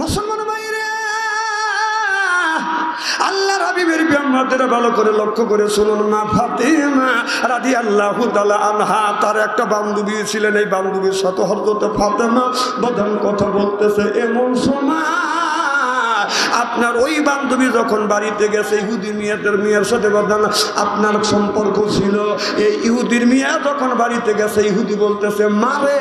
মুসলমান ভাইরে আল্লাহ রাবিবের ব্যাম্মাদের ভালো করে লক্ষ্য করে শুনুন মা ফাতেমা রাদি আল্লাহ আনহা, তার একটা বান্ধবী ছিলেন, এই বান্ধবীর সাথে হরদত ফাতেমা বদান কথা বলতেছে। এমন সময় আপনার ওই বান্ধবী যখন বাড়িতে গেছে ইহুদি মিয়াদের মেয়ের সাথে বদান আপনার সম্পর্ক ছিল। এই ইহুদির মিয়া যখন বাড়িতে গেছে, ইহুদি বলতেছে মারে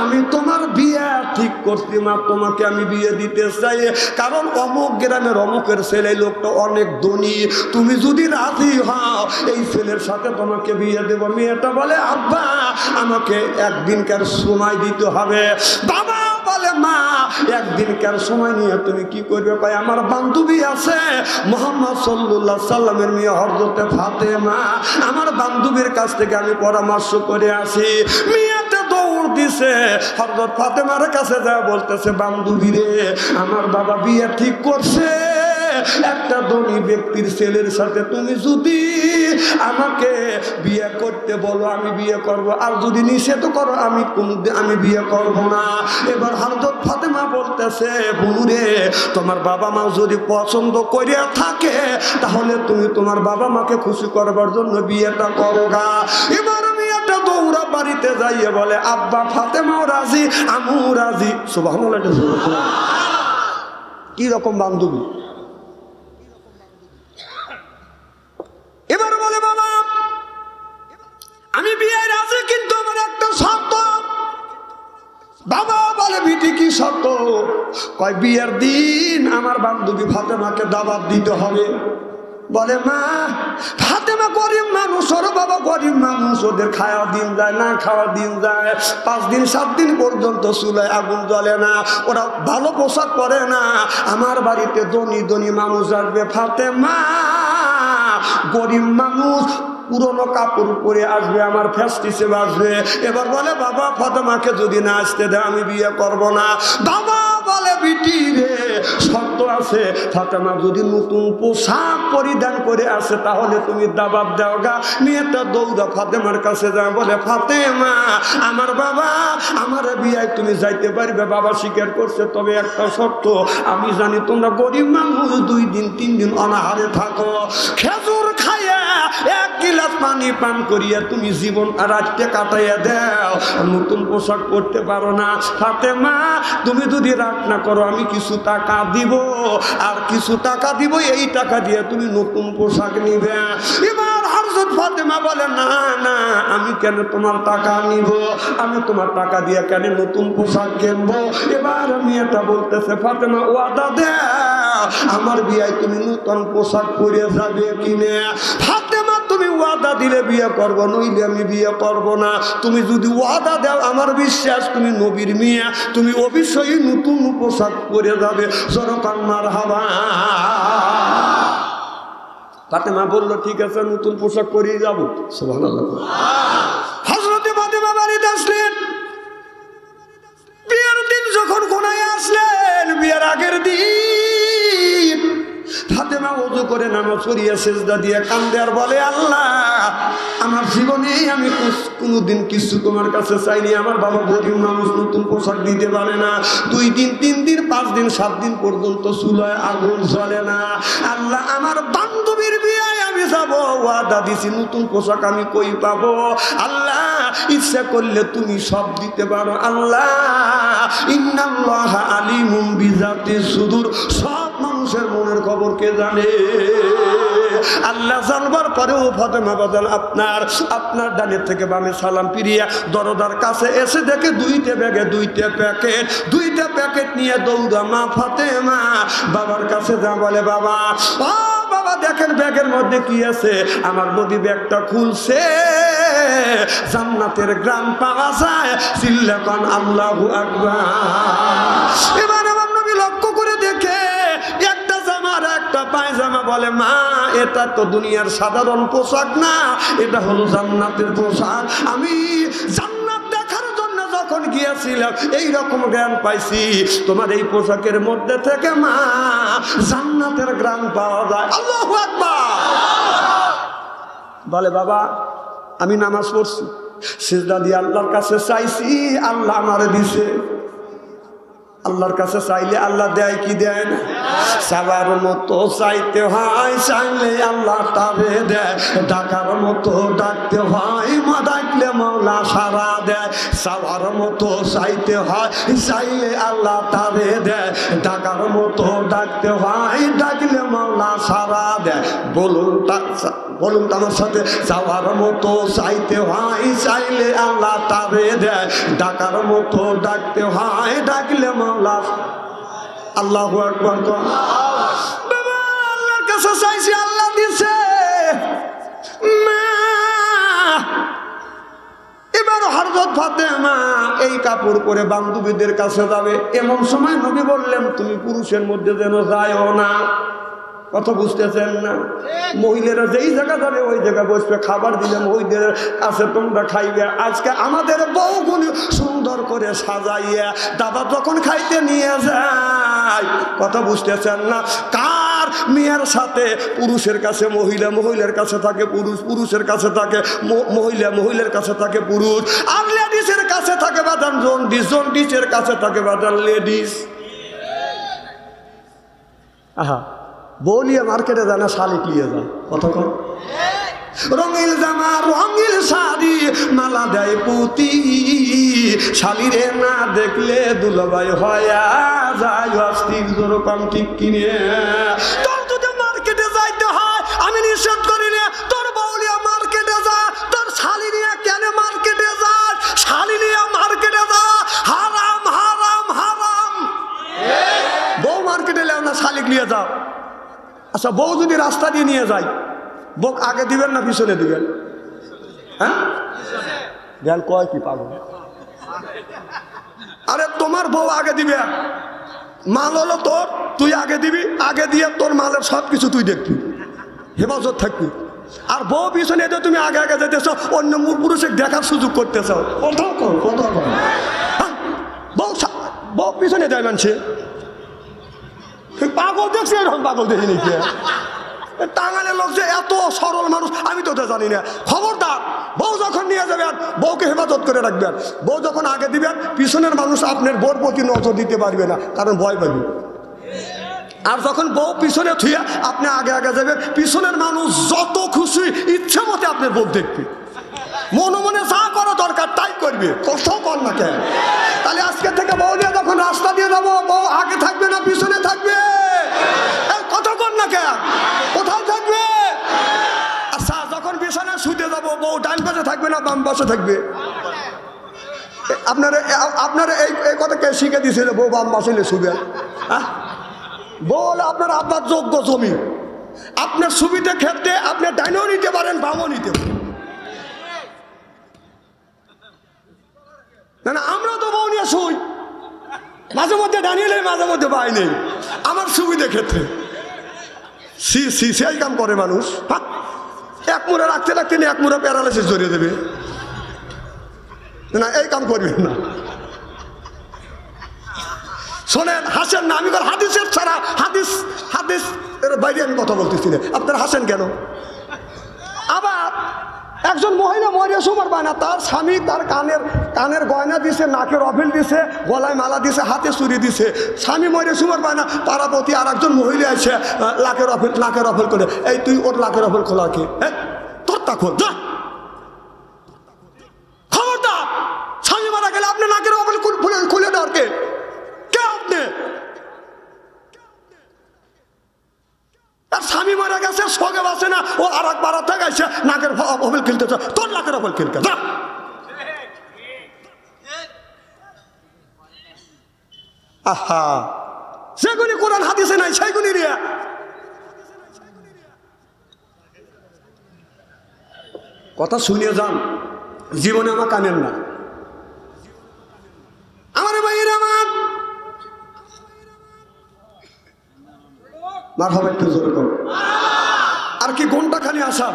আমি তোমার বিয়ে ঠিক করছি, মা, তোমাকে আমি বিয়ে দিতে চাই। কারণ অমুক গ্রামের অমুকের ছেলে লোকটা অনেক ধনী। তুমি যদি রাজি হও, এই ছেলের সাথে তোমাকে বিয়ে দেবো। মেয়েটা বলে, আব্বা, আমাকে একদিনকার সময় দিতে হবে। বাবা বলে, মা, একদিনকার সময় নিয়ে তুমি কি করবে? পাই আমার বান্ধবী আছে, মোহাম্মদ সাল্লাহ সাল্লামের মেয়ে হরদতে ফাতে মা আমার বান্ধবীর কাছ থেকে আমি পরামর্শ করে আসি। মেয়েতে দৌড় দিছে। হরদত ফাতেমার কাছে যা বলতেছে, বান্ধবী রে, আমার বাবা বিয়ে ঠিক করছে। একটা ধনী ব্যক্তির ছেলের সাথে তুমি যদি আমাকে বিয়ে করতে বলো, আমি বিয়ে করব। আর যদি নিষেধ করো, আমি কোনদিন, আমি বিয়ে করব না। এবার হরদত ফাতেমা বলতেছে বুনুরে তোমার বাবা মা যদি পছন্দ করিয়া থাকে, তাহলে তুমি তোমার বাবা মাকে খুশি করবার জন্য বিয়েটা করো গা। এবার একটা দৌড়া বাড়িতে যাইয়ে বলে, আব্বা ফাতেমাও রাজি আমু রাজি। সুবাহ কি রকম বান্ধবী? বাবা বলে, বিটি কি শর্ত? কয়, বিয়ের দিন আমার বান্ধবী ফাতেমাকে দাবাত দিতে হবে। বলে, মা, ফাতেমা গরিব মানুষ, ওর বাবা গরিব মানুষ, ওদের খাওয়া দিন যায়, না খাওয়া দিন যায়। পাঁচ দিন, সাত দিন পর্যন্ত চুলায় আগুন জ্বলে না, ওরা ভালো পোশাক পরে না। আমার বাড়িতে ধনী ধনী মানুষ আসবে, ফাতেমা, গরিব মানুষ পুরনো কাপড় পরে আসবে, আমার ফ্যাস্টিসে আসবে এবার বলে, বাবা, ফাতেমাকে যদি না আসতে দেয়, আমি বিয়ে করব না। বাবা বলে, বিটি রে, শর্ত আছে। ফাতেমা যদি নতুন পোশাক পরিধান করে আসে, তাহলে তুমি দাবাব দাও গা। মেয়েটা দৌড়া ফাতেমার কাছে যা বলে, ফাতেমা, আমার বাবা, আমার বিয়ায় তুমি যাইতে পারবে, বাবা স্বীকার করছে, তবে একটা শর্ত, আমি জানি তোমরা গরিব মানুষ, দুই দিন, তিন দিন অনাহারে থাকো। খেজুর খাইয়া এক গিলাস পানি পান করিয়া তুমি জীবন রাতটা কাটাইয়া দাও। নতুন পোশাক পরতে পারো না। ফাতেমা, তুমি যদি রাগ না করো, আমি কিছু টাকা দিব। আর কিছু টাকা দিব, এই টাকা দিয়ে তুমি নতুন পোশাক নিবে। এবার হরজত ফাতেমা বলে, না না, আমি কেন তোমার টাকা নিব? আমি তোমার টাকা দিয়ে কেন নতুন পোশাক কিনবো? এবার আমি এটা বলতেছে, ফাতেমা, ওয়াদা দে আমার বিয়ায় তুমি নতুন পোশাক পরে যাবে কিনে। ওয়াদা দিলে বিয়ে করব, নইলে আমি বিয়ে করব না। তুমি যদি ওয়াদা দাও, আমার বিশ্বাস, তুমি নবীর মিয়া, তুমি অবশ্যই নতুন পোশাক পরে যাবে। জনকান মার হাবা ফাতেমা বলল, ঠিক আছে, নতুন পোশাক পরিয়ে যাব। সুবহানাল্লাহ। হজরতে ফাতেমা বাড়িতে আসলেন। বিয়ের দিন যখন কোনায় আসলেন, বিয়ের আগের দিন ফাতেমা উজু করে নামাজ পড়িয়া সেজদা দিয়ে কান্দে আর বলে, আল্লাহ, আমার আমি কোনোদিন কিছু তোমার কাছে চাইনি। আমার বাবা গরিব মানুষ, নতুন পোশাক দিতে পারে না। দুই দিন, তিন দিন, পাঁচ দিন, সাত দিন পর্যন্ত চুলায় আগুন না। আল্লাহ, আমার বান্ধবীর বিয়ায় আমি যাব, ওয়াদা দিছি, নতুন পোশাক আমি কই পাবো? আল্লাহ, ইচ্ছা করলে তুমি সব দিতে পারো। আল্লাহ, ইন্নাল্লাহ আলিমুম বিজাতি সুদূর সব মানুষের মনের খবর কে জানে? আল্লাহ জানবার পরেও ফতেমা বাজান আপনার আপনার ডানের থেকে বামে সালাম পিরিয়া দরদার কাছে এসে দেখে দুইটা ব্যাগে, দুইটা প্যাকেট দুইটা প্যাকেট নিয়ে দৌড়া, মা ফতেমা, বাবার কাছে যা বলে বাবা। ও বাবা, দেখেন ব্যাগের মধ্যে কি আছে? আমার নদী ব্যাগটা খুলছে। জান্নাতের গ্রাম পাওয়া যায়। সিল্লাকন আল্লাহু আকবার। এবার একটা পায়জামা বলে, মা, এটা তো দুনিয়ার সাধারণ পোশাক না, এটা হলো জান্নাতের পোশাক। আমি দেখার জন্য যখন এই রকম জ্ঞান পাইছি, তোমার এই পোশাকের মধ্যে থেকে, মা পাওয়া যায়। বলে, বাবা, আমি নামাজ পড়ছি, সিজদা দিয়ে আল্লাহর কাছে চাইছি, আল্লাহ আমারে দিছে। আল্লাহর কাছে চাইলে আল্লাহ দেয় কি দেয় না? চাবার মতো চাইতে হয়, চাইলে আল্লাহ তারে দেয়। ডাকার মতো ডাকতে হয়, মা ডাকলে মাওলা সারা দেয়। সাবার মতো চাইতে হয়, চাইলে আল্লাহ তারে দেয়। ডাকার মতো ডাকতে হয়, ডাকলে মাওলা সারা দেয় বলুন তা- বলুন তো আমার সাথে চাওয়ার মতো চাইতে হয় চাইলে আল্লাহ তারে দেয় ডাকার মতো ডাকতে হয় ডাকলে মাওলা। আল্লাহ একবার। বাবা, আল্লাহর কাছে চাইছি আল্লাহ দিছে। এবার হরজত ফাতেমা এই কাপড় পরে বান্ধবীদের কাছে যাবে। এমন সময় নবী বললেন তুমি পুরুষের মধ্যে যেন যায়ও না। কথা বুঝতেছেন না? মহিলারা যেই জায়গা ধরে ওই জায়গা বসবে। খাবার দিলে মহিলাদের কাছে তোমরা খাইবে। আজকে আমাদের বউগুলি সুন্দর করে সাজাইয়া দাদা যখন খাইতে নিয়ে যায়, কথা বুঝতেছেন না? কার মেয়ের সাথে পুরুষের কাছে মহিলা, মহিলার কাছে থাকে পুরুষ, পুরুষের কাছে থাকে মহিলা, মহিলার কাছে থাকে পুরুষ। আর লেডিসের কাছে থাকে বাদান জন্ডিস, জন্ডিসের কাছে থাকে বাদান লেডিস। আহা। বলিয়ে মার্কেটে যায় না শালিক নিয়ে যায় কতক্ষণ রঙিল জামা, রঙিল শাড়ি, মালা দেয় পুতি। শালিরে না দেখলে দুলবাই হয়া যায় অস্থির যেরকম ঠিক কিনে। তোর যদি মার্কেটে যাইতে হয়, আমি নিষেধ করি না। আচ্ছা বউ যদি রাস্তা দিয়ে নিয়ে যায় বউ আগে দিবেন না পিছনে দিবেন? হ্যাঁ? জ্ঞান কয় কি পাগল? আরে তোমার বউ আগে দিবে। মাল হলো তোর, তুই আগে দিবি, আগে দিয়ে তোর মালের সব কিছু তুই দেখবি। হেফাজত থাকবি। আর বউ পিছনে যে তুমি আগে আগে যেতেছ অন্য পুরুষের দেখার সুযোগ করতেছ। কথা কর কর হ্যাঁ? বউ বউ পিছনে যায় মানছে। পাগল দেখছি, এরকম পাগল দেখিনি কে? টাঙ্গালের লোক যে এত সরল মানুষ, আমি তো জানি না। খবরদার, বউ যখন নিয়ে যাবেন বউকে হেফাজত করে রাখবেন বউ যখন আগে দিবেন পিছনের মানুষ আপনার বোর প্রতি নজর দিতে পারবে না, কারণ ভয় পাবে। আর যখন বউ পিছনে থুয়ে আপনি আগে আগে যাবেন পিছনের মানুষ যত খুশি ইচ্ছে মতে আপনার বউ দেখবে। মনে মনে যা করা দরকার, তাই করবে। কষ্ট কর না কেন? তাহলে আজকে থেকে বউ নিয়ে যখন রাস্তা দিয়ে যাব, বউ আগে থাকবে না, পিছনে থাকবে? কথা কর না কেন? কোথায় থাকবে? আচ্ছা যখন বিছানায় শুতে যাব, বউ ডান পাশে থাকবে না, বাম পাশে থাকবে? আপনার আপনার এই এই কথা কে শিখে দিয়েছিল, বউ বাম পাশে শুবে? হ্যাঁ বউ হলো আপনার যোগ্য জমি। আপনার সুবিধা ক্ষেত্রে আপনি ডাইনও নিতে পারেন, বামও নিতে পারেন। না না, আমরা তো বউ নিয়ে শুই। মাঝে মধ্যে ডানিয়ে মাঝে মধ্যে বাই নেই। আমার সুবিধে ক্ষেত্রে। সি সি সেই কাম করে মানুষ। এক মুড়ে রাখতে রাখতে এক মুড়ে প্যারালাইসিস জড়িয়ে দেবে। না এই কাম করবেন না। শোনেন, হাসেন না, আমি হাদিসের ছাড়া, হাদিস হাদিস, এর বাইরে আমি কথা বলতেছি না। আপনারা হাসেন কেন? একজন মহিলা মরিয়া সুমার বানা তার স্বামী তার কানের কানের গয়না দিছে, নাকের অফিল দিছে, গলায় মালা দিছে, হাতে চুরি দিছে। স্বামী মরে সুমার বানা তারা প্রতি আর একজন মহিলা আছে লাখের অফিল লাখের অফিল করে, এই তুই ওর লাখের অফিল খোলা কি? হ্যাঁ? তোর তা খোল, যা খবরদার স্বামী মারা গেলে আপনি নাকের অফিল খুলে খুলে দেওয়ার কে কে আপনি আর স্বামী মারা গেছে সঙ্গে বাসে না ও আর এক বারা থাকাইছে নাকের অফিল খেলতেছে। তোর নাকের অফিল খেলতে আহা। কোরআন নাই রিয়া কথা শুনিয়ে যান। জীবনে আমার কানের না। আমার ভাইয়ের আমার। মার হবে একটু জোরে কর। আর কি ঘণ্টা খালি আসাম।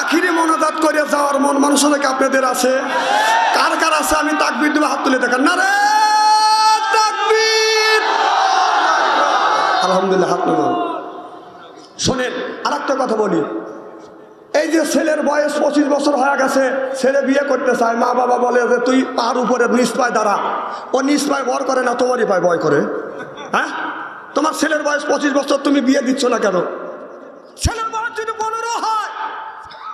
আখিরে মনোজাত করে যাওয়ার মন মানুষকে আপনাদের আছে। কার কার আছে আমি তাকবির দেবো, হাত তুলে দেখান। না রে তাকবীর! আলহামদুলিল্লাহ, হাত নামান শোনেন আর একটা কথা বলি। এই যে ছেলের বয়স পঁচিশ বছর হয়ে গেছে, ছেলে বিয়ে করতে চায়, মা বাবা বলে যে তুই পার উপরে নিজ পায় দাঁড়া। ও নিজ পায় বর করে না, তোমারই পায় বয় করে। হ্যাঁ? তোমার ছেলের বয়স পঁচিশ বছর, তুমি বিয়ে দিচ্ছ না কেন ছেলের বয়স যদি পনেরো হয়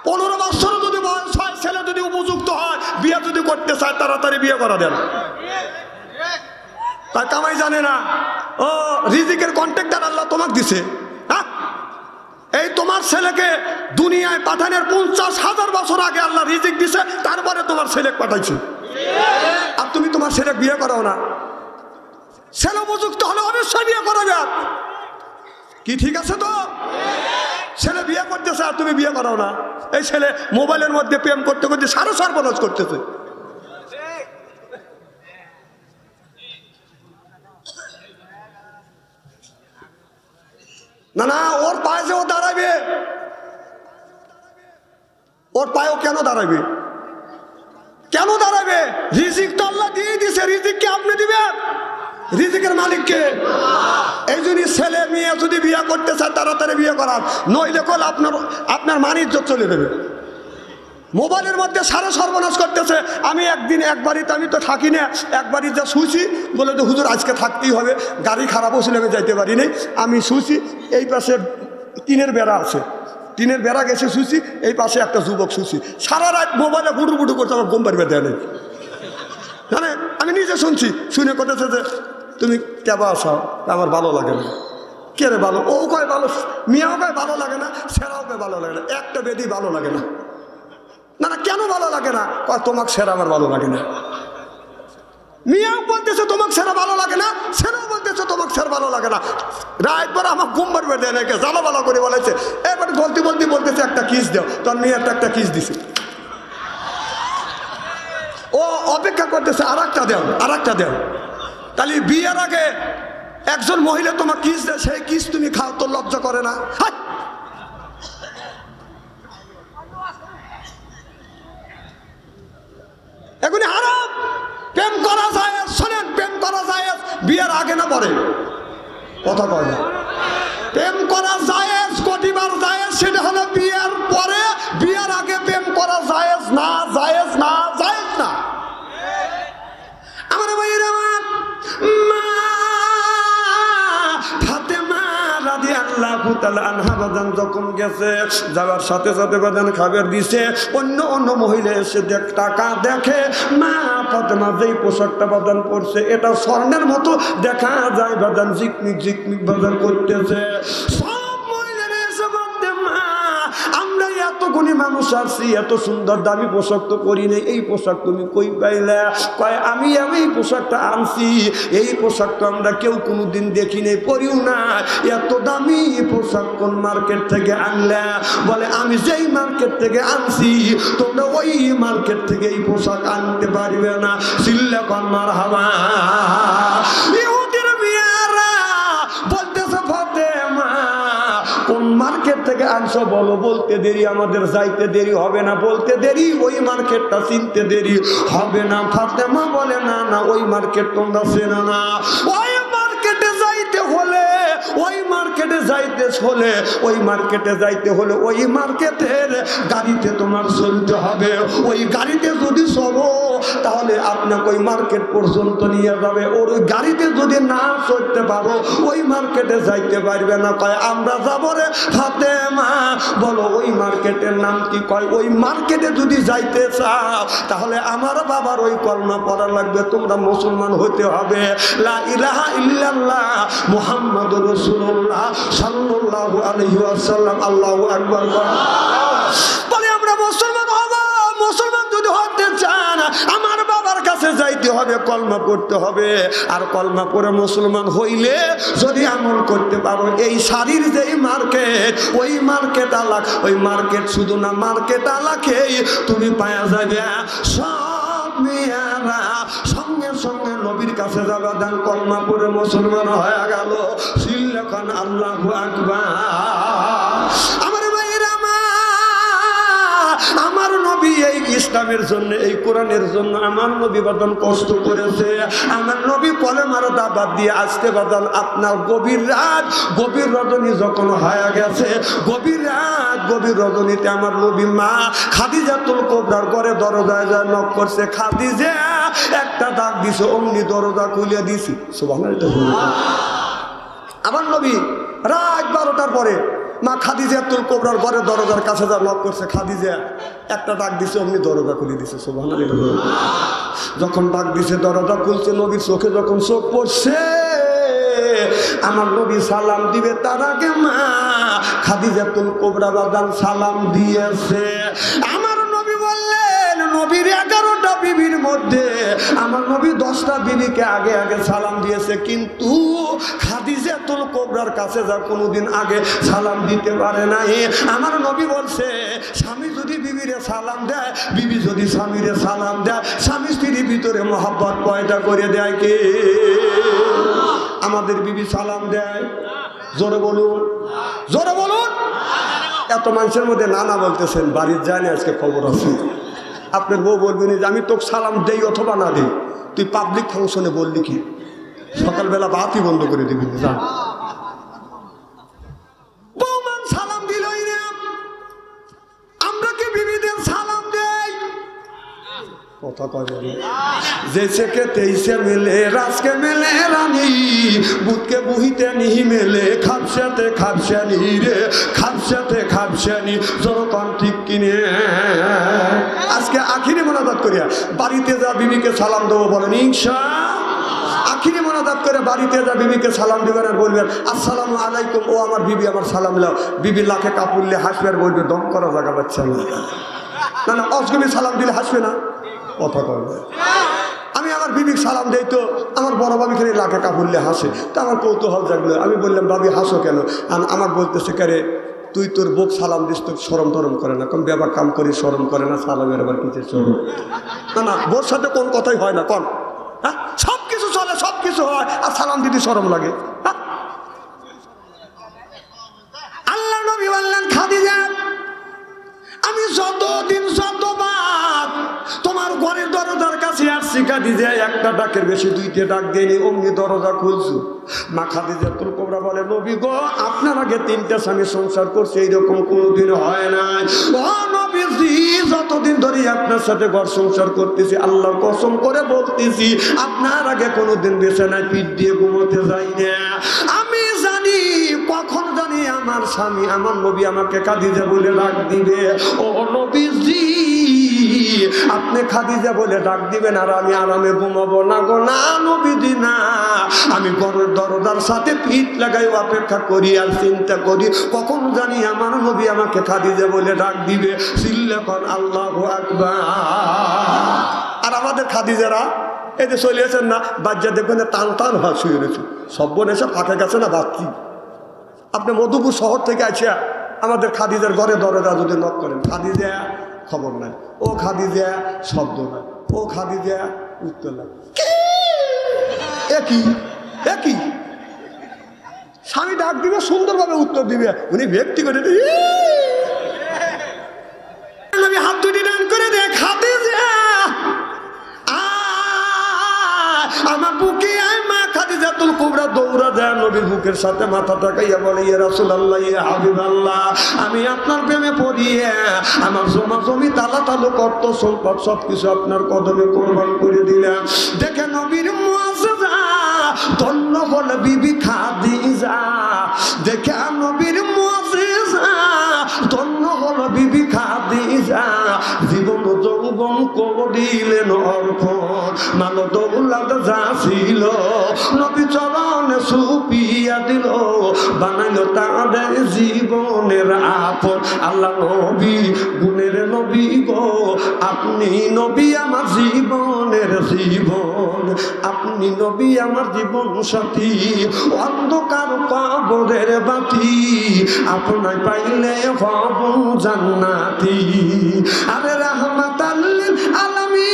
পনেরো বছর যদি বয়স হয়, ছেলে যদি উপযুক্ত হয়, বিয়ে যদি করতে চায়, তাড়াতাড়ি বিয়ে করা দেন। তার কামাই জানে না। ও, রিজিকের কন্ট্যাক্টার আল্লাহ তোমাকে দিছে। হ্যাঁ? এই তোমার ছেলেকে দুনিয়ায় পাঠানোর পঞ্চাশ হাজার বছর আগে আল্লাহ রিজিক দিছে, তারপরে তোমার ছেলে পাঠাইছে। আর তুমি তোমার ছেলে বিয়ে করাও না। ছেলে উপযুক্ত হলে অবশ্যই বিয়ে করা যাক। কি ঠিক আছে তো? আর তুমি বিয়ে করাও না। এই ছেলে মোবাইলের মধ্যে প্রেম করতে করতে সারো সর্বনাশ করতেছে। না না, ওর পায়ে যে ও দাঁড়াবে, ওর পায়েও কেন দাঁড়াবে? কেন দাঁড়াবে? রিজিক তো আল্লাহ দিয়ে দিছে রিজিক কে আপনি দিবেন। রিজিকের মালিককে। এই জন্য ছেলে মেয়ে যদি বিয়ে করতে চায় তাড়াতাড়ি বিয়ে করার নইলে কল আপনার আপনার মানিজ্য চলে দেবে মোবাইলের মধ্যে সারা সর্বনাশ করতেছে। আমি একদিন এক বাড়িতে, আমি তো থাকি না, এক যা শুছি বলে তো হুজুর আজকে থাকতেই হবে। গাড়ি খারাপ হয়েছিল, আমি যাইতে পারি নাই। আমি শুছি এই পাশে টিনের বেড়া আছে। টিনের বেড়া গেছে শুছি এই পাশে একটা যুবক শুছি সারা রাত মোবাইলে গুটু গুটু করতে আমার ঘুম পারবে দেয় মানে আমি নিজে শুনছি, শুনে করতেছে যে তুমি কেবা আসাও আমার ভালো লাগে না। কে রে ভালো? ও কয় ভালো, মিয়াও কয় ভালো লাগে না সেরাও কয় ভালো লাগে না। একটা বেদি ভালো লাগে না। না না, কেন ভালো লাগে না? কয়, তোমাকে সেরা আমার ভালো লাগে না। মিয়াও বলতেছে, তোমাকে সেরা ভালো লাগে না। সেরাও বলতেছে, তোমাকে সেরা ভালো লাগে না। রাত পর আমার ঘুম পারবে দেয় নাকি জ্বালা ভালো করে বলেছে। এবার বলতে বলতে বলতেছে, একটা কিস দাও। তোর মেয়ে একটা একটা কিস দিছে। ও অপেক্ষা করতেছে আর একটা দেও আর একটা দেও। তাহলে বিয়ের আগে একজন মহিলা তোমার কিস দেয়, সেই কিস তুমি খাও, তোর লজ্জা করে না! এগুলি হারাম। প্রেম করা যায়, শোনেন, প্রেম করা যায়, বিয়ের আগে না পরে? কথা কয় না। প্রেম করা যায় কটিবার যায়, সেটা হলো বিয়ের পরে, বিয়ের আগে প্রেম করা যায়, না জায়েজ না জায়েজ না। রাদিয়াল্লাহু তাআলা যখন গেছে, যাওয়ার সাথে সাথে বাদান খাবার দিছে, অন্য অন্য মহিলা এসে দেখ, টাকা দেখে, মা ফাতেমা যেই পোশাকটা বাদান পরছে, এটা স্বর্ণের মতো দেখা যায় বাদান ঝিকমিক জিকমিক বাদান করতেছে। গুণী মানুষ আসছি, এত সুন্দর দামি পোশাক তো করি নাই, এই পোশাক তুমি কই পাইলা? কয়, আমি আমি পোশাকটা আনছি, এই পোশাক তো আমরা কেউ কোনোদিন দেখি নাই, পরিও না। এত দামি পোশাক কোন মার্কেট থেকে আনলা? বলে, আমি যেই মার্কেট থেকে আনছি, তোমরা ওই মার্কেট থেকে এই পোশাক আনতে পারবে না। সিল্লা কন্যার হাওয়া আনছো বলো, বলতে দেরি, আমাদের যাইতে দেরি হবে না, বলতে দেরি, ওই মার্কেটটা চিনতে দেরি হবে না। ফাতেমা বলে, না না, ওই মার্কেট তোমরা চেনো না। ওই মার্কেটে যাইতে হলে, ওই মার্কেটে যাইতে হলে, ওই মার্কেটে যাইতে হলে, ওই মার্কেটের গাড়িতে তোমার চলতে হবে। ওই গাড়িতে যদি চলো তাহলে আপনাকে ওই মার্কেট পর্যন্ত নিয়ে যাবে। ওর গাড়িতে যদি না চলতে পারো, ওই মার্কেটে যাইতে পারবে না। কয়, আমরা যাব রে হাতে মা বলো, ওই মার্কেটের নাম কি? কয়, ওই মার্কেটে যদি যাইতে চাও, তাহলে আমার বাবার ওই কলমা পড়া লাগবে। তোমরা মুসলমান হতে হবে। লা ইলাহা ইল্লাল্লাহ মুহাম্মদ রাসূলুল্লাহ সাল্লাল্লাহু আলাইহি ওয়াসাল্লাম। আল্লাহু আকবার। বলে আমরা মুসলমান হব, মুসলমান আমার বাবার কাছে যাইতে হবে, কলমা পড়তে হবে। আর কলমা পড়ে মুসলমান হইলে যদি আমল করতে পারো, এই শাড়ির যেই মার্কেট, ওই মার্কেট আলাক। ওই মার্কেট শুধু না, মার্কেট আলাকেই তুমি পাওয়া যাবে সব মেয়েরা সঙ্গে সঙ্গে নবীর কাছে যাবা, দেন কলমা পড়ে মুসলমান হয়ে গেল। সিল্লাখান আল্লাহ আকবার। ইসলামের জন্য, এই কোরআনের জন্য আমার নবী বাদন কষ্ট করেছে। আমার নবী কলে মারো দাবাদ দিয়ে আসতে বাদন। আপনার গভীর রাত, গভীর রজনী যখন হয়ে গেছে, গভীর রাত, গভীর রজনীতে আমার নবী মা খাদিজাতুল কোবরার ঘরে দরজায় যায় নক করছে। খাদিজা, একটা দাগ দিছে, অমনি দরজা খুলে দিছি। আমার নবী রাত বারোটার পরে মা খাদিজা তুল কোবরার ঘরে দরজার কাছে যা লক করছে, খাদিজা, একটা ডাক দিছে, অমনি দরজা খুলে দিছে সোভান যখন ডাক দিছে, দরজা খুলছে, নবীর চোখে যখন চোখ পড়ছে, আমার নবী সালাম দিবে তার আগে মা খাদিজা তুল কোবরা বাদান সালাম দিয়েছে। আমার নবী বললেন, নবীর এগারোটা বিবির মধ্যে আমার নবী দশটা বিবিকে আগে আগে সালাম দিয়েছে, কিন্তু খাদিজা তুল কোবরার কাছে যা কোনোদিন আগে সালাম দিতে পারে নাই। আমার নবী বলছে, স্বামী যদি বিবিরে সালাম দেয়, বিবি যদি স্বামীরে সালাম দেয়, স্বামী স্ত্রীর ভিতরে মহাব্বত পয়দা করে দেয় কে? আমাদের বিবি সালাম দেয়। জোরে বলুন। জোরে বলুন। এত মানুষের মধ্যে নানা বলতেছেন, বাড়ির যায় আজকে খবর আছে। আপনার বউ বলবেন যে আমি তোকে সালাম দেই অথবা না দেই। তুই পাবলিক ফাংশনে বললি কি? সকালবেলা বাতি বন্ধ করে দিবি বৌমান সালাম দিলই না। আমরা কি বিবিদের সালাম দেই? কথা কয় জেসে কে মেলে রাজকে মেলে রানী বুধকে বুহিতে নিহি মেলে খাপসাতে খাপসানি রে খাপসাতে খাপসানি যখন ঠিক কিনে। আজকে আখিরি মোনাজাত করিয়া বাড়িতে যা বিবিকে সালাম দেবো বলেন, ইনশা আখিরি মোনাজাত করে বাড়িতে যা বিবিকে সালাম দিবেন আর বলবেন, আসসালামু আলাইকুম, ও আমার বিবি, আমার সালাম লাও বিবি লাখে কাপুরলে হাসবে আর বলবে, দম করা জায়গা পাচ্ছে না না না সালাম দিলে হাসবে না। কথা করবে আমি আমার বিবিক সালাম দেই তো, আমার বড় বাবি খালি লাখে কাপুরলে হাসে। তা আমার কৌতূহল জাগলো। আমি বললাম, বাবি, হাসো কেন? আমার বলতেছে কারে তুই তোর বুক সালাম দিস তোর সরম টরম করে না। কোন ব্যাপার কাম করি সরম করে না সালামের আবার কিছু সরম না না, বোর সাথে কোন কথাই হয় না, কোন। হ্যাঁ? সব কিছু চলে, সব কিছু হয়, আর সালাম দিতে সরম লাগে। হ্যাঁ? আল্লাহ নবী বললেন, খাদিজা, আমি যতদিন, যতবার ঘরের দরজার কাছে আর আসছি খাদিজা একটা ডাকের বেশি দুইটে ডাক দিইনি অমনি দরজা খুলছো। মা খাদিজা তোর কোবরা বলে, নবী গো, আপনার আগে তিনটা স্বামী সংসার করছে, এইরকম কোনোদিন হয় নাই। ও নবীজি, যতদিন ধরে আপনার সাথে ঘর সংসার করতেছি, আল্লাহর কসম করে বলতেছি, আপনার আগে কোনোদিন বেছে নাই, পিঠ দিয়ে ঘুমোতে যাই না। আমি জানি, কখন জানি আমার স্বামী, আমার নবী আমাকে খাদিজা বলে ডাক দিবে। ও নবীজি আপনি খাদিজা বলে ডাক দিবেন আর আমি আরামে ঘুমাবো। না গো, না নবীজি, না। আমি ঘরের দরজার সাথে পিঠ লাগাই অপেক্ষা করি আর চিন্তা করি। কখন জানি আমার নবী আমাকে খাদিজা বলে ডাক দিবে। সিল্লাখন আল্লাহ আকবার। আর আমাদের খাদিজারা এই যে চলে আসেন না বাচ্চা দেখবেন টান টান হয় শুয়ে রয়েছে। সব বোন এসে ফাঁকে গেছে না বাচ্চি আপনি মধুপুর শহর থেকে আসিয়া আমাদের খাদিজার ঘরে দরজা যদি নক করেন, খাদিজা খবর নাই। ও খাদিজা শব্দ নাই। ও খাদিজা উত্তর নাই। একই একই স্বামী ডাক দিবে সুন্দরভাবে উত্তর দিবে। উনি ব্যক্তি করে আমি হাত দুটি ডান করে দে খাদিজা! আয়, আমার বুকে মা। খাদিজাতুল কুবরা দৌড়া দেয় নবীর বুকের সাথে মাথা টাকাইয়া বলে, ইয়া রাসূলুল্লাহ, ইয়া হাবিবাল্লাহ, আমি আপনার প্রেমে পড়িয়ে আমার জমা জমি তালা তালু কর্ত, সম্পদ সব কিছু আপনার কদমে কোরবান করে দিলাম। দেখে নবীর মুআজ্জা ধন্য হল বিবি খাদিজা। দেখে নবীর মুআজ্জা ধন্য হল বিবি খাদিজা। জীবন যৌবন করিলেন অর্পণ মানো দৌলাদ যা ছিল। নবী চরণে সুপিয়া দিল, বানাইল তাদের জীবনের আপন। আল্লাহ নবী, গুণের নবী গো, আপনি নবী আমার জীবনের জীবন। আপনি নবী আমার জীবন সাথী, অন্ধকার কবরের বাতি। আপনায় পাইলে হব জান্নাতি। আরে রহমাত আলমী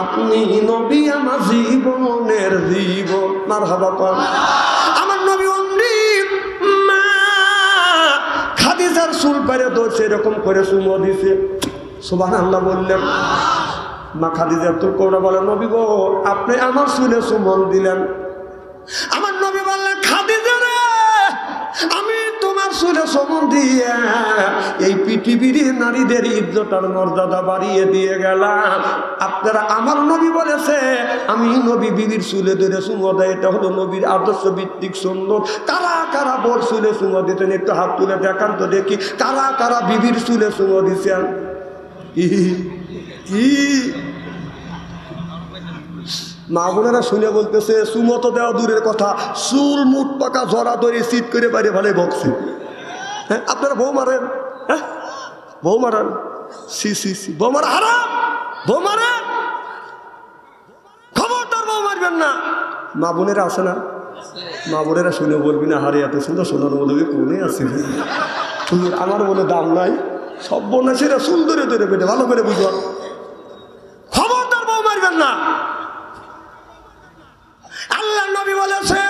আপনি নবী আমার জীবনের জীব। মার হাবা আমার নবী খাদিজার চুল পারে তো সেরকম করে সুমো দিছে। সুবাহ আল্লাহ বললেন, মা বলে, নবী গো, আপনি আমার সুমন দিলেন। আমার নবী বললেন খাদিজারে আমি এই পৃথিবীর নারীদের মর্যাদা বাড়িয়ে দিয়ে গেলাম। আপনারা আমার নবী বলেছে, আমি নবী বিবির এটা হলো নবীর আদর্শ ভিত্তিক সুন্দর কারা একটু হাত তুলে দেখান তো দেখি। কারা কারা বিবির চুলে সুমো কি মা বোনেরা শুনে বলতেছে সুমতো দেওয়া দূরের কথা, চুল মুট পাকা জরা ধরে শীত করে বাইরে ভালো বকছে। হ্যাঁ আপনারা বউ মারেন হ্যাঁ? বউ মারেন। সি সি সি, বউ মারা, হারাম! বউ মারেন খবরদার বউ মারবেন না। মা বোনেরা আছে না? মা বোনেরা শুনে বলবি না, হারে, এত সুন্দর সোনার মধ্যে কোনে আছে? আমার মনে দাম নাই। সব বোনা সেরা সুন্দরে ধরে পেটে ভালো করে বুঝো। আল্লাহ নবী বলেছে